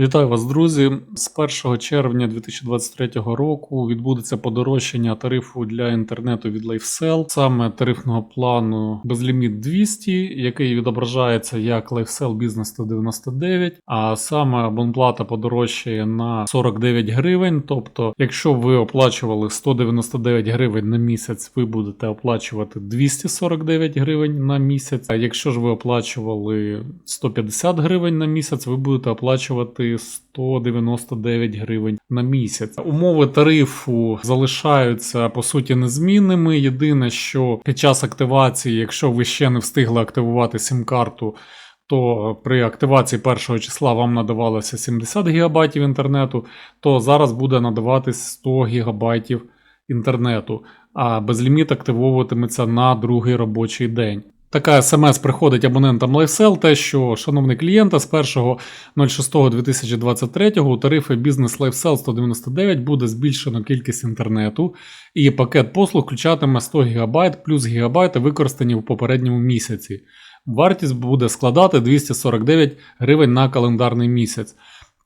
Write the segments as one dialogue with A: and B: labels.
A: Вітаю вас, друзі. З 1 червня 2023 року відбудеться подорожчання тарифу для інтернету від LifeSell, саме тарифного плану безліміт 200, який відображається як LifeSell Business 199, а саме абонплата подорожчає на 49 гривень. Тобто, якщо ви оплачували 199 гривень на місяць, ви будете оплачувати 249 гривень на місяць. А якщо ж ви оплачували 150 гривень на місяць, ви будете оплачувати 199 гривень на місяць. Умови тарифу залишаються по суті незмінними. Єдине, що під час активації, якщо ви ще не встигли активувати сім-карту, то при активації першого числа вам надавалося 70 ГБ інтернету, то зараз буде надаватись 100 ГБ інтернету, а безліміт активовуватиметься на другий робочий день. Така смс приходить абонентам LifeSell, те, що, шановний клієнта, з 1.06.2023 у тарифи Business LifeSell 199 буде збільшено кількість інтернету, і пакет послуг включатиме 100 ГБ плюс ГБ використані в попередньому місяці. Вартість буде складати 249 гривень на календарний місяць.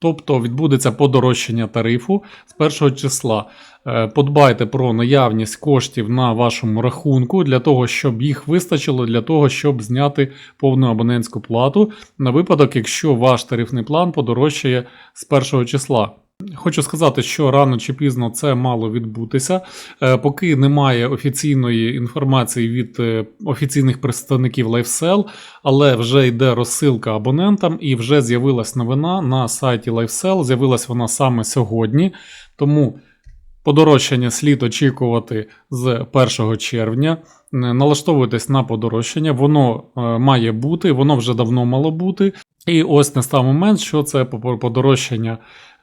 A: Тобто відбудеться подорожчання тарифу з першого числа. Е, Подбайте про наявність коштів на вашому рахунку для того, щоб їх вистачило для того, щоб зняти повну абонентську плату на випадок, якщо ваш тарифний план подорожчає з першого числа. Хочу сказати, що рано чи пізно це мало відбутися. Е, Поки немає офіційної інформації від е, офіційних представників LifeSell, але вже йде розсилка абонентам і вже з'явилась новина на сайті LifeSell. З'явилась вона саме сьогодні. Тому подорожчання слід очікувати з 1 червня. Е, Налаштовуйтесь на подорожчання, воно має бути, воно вже давно мало бути. І ось настав момент, що це по- подорожчання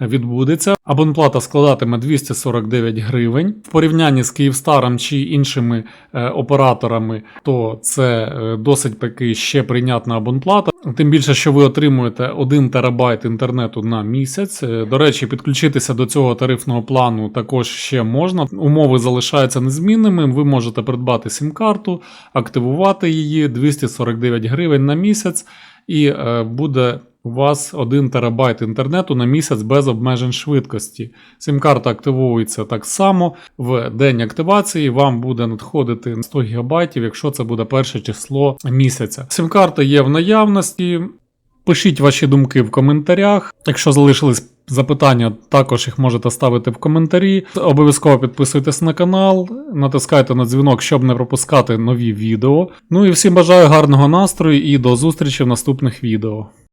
A: відбудеться. Абонплата складатиме 249 гривень. В порівнянні з Київстаром чи іншими е, операторами, то це е, досить таки ще прийнятна абонплата. Тим більше, що ви отримуєте 1 терабайт інтернету на місяць. Е, До речі, підключитися до цього тарифного плану також ще можна. Умови залишаються незмінними. Ви можете придбати сім-карту, активувати її 249 гривень на місяць, і буде у вас 1 терабайт інтернету на місяць без обмежень швидкості. Сім-карта активовується так само. В день активації вам буде надходити 100 ГБ, якщо це буде перше число місяця. Сім-карта є в наявності. Пишіть ваші думки в коментарях. Якщо залишились запитання, також їх можете ставити в коментарі. Обов'язково підписуйтесь на канал, натискайте на дзвінок, щоб не пропускати нові відео. Ну і всім бажаю гарного настрою і до зустрічі в наступних відео.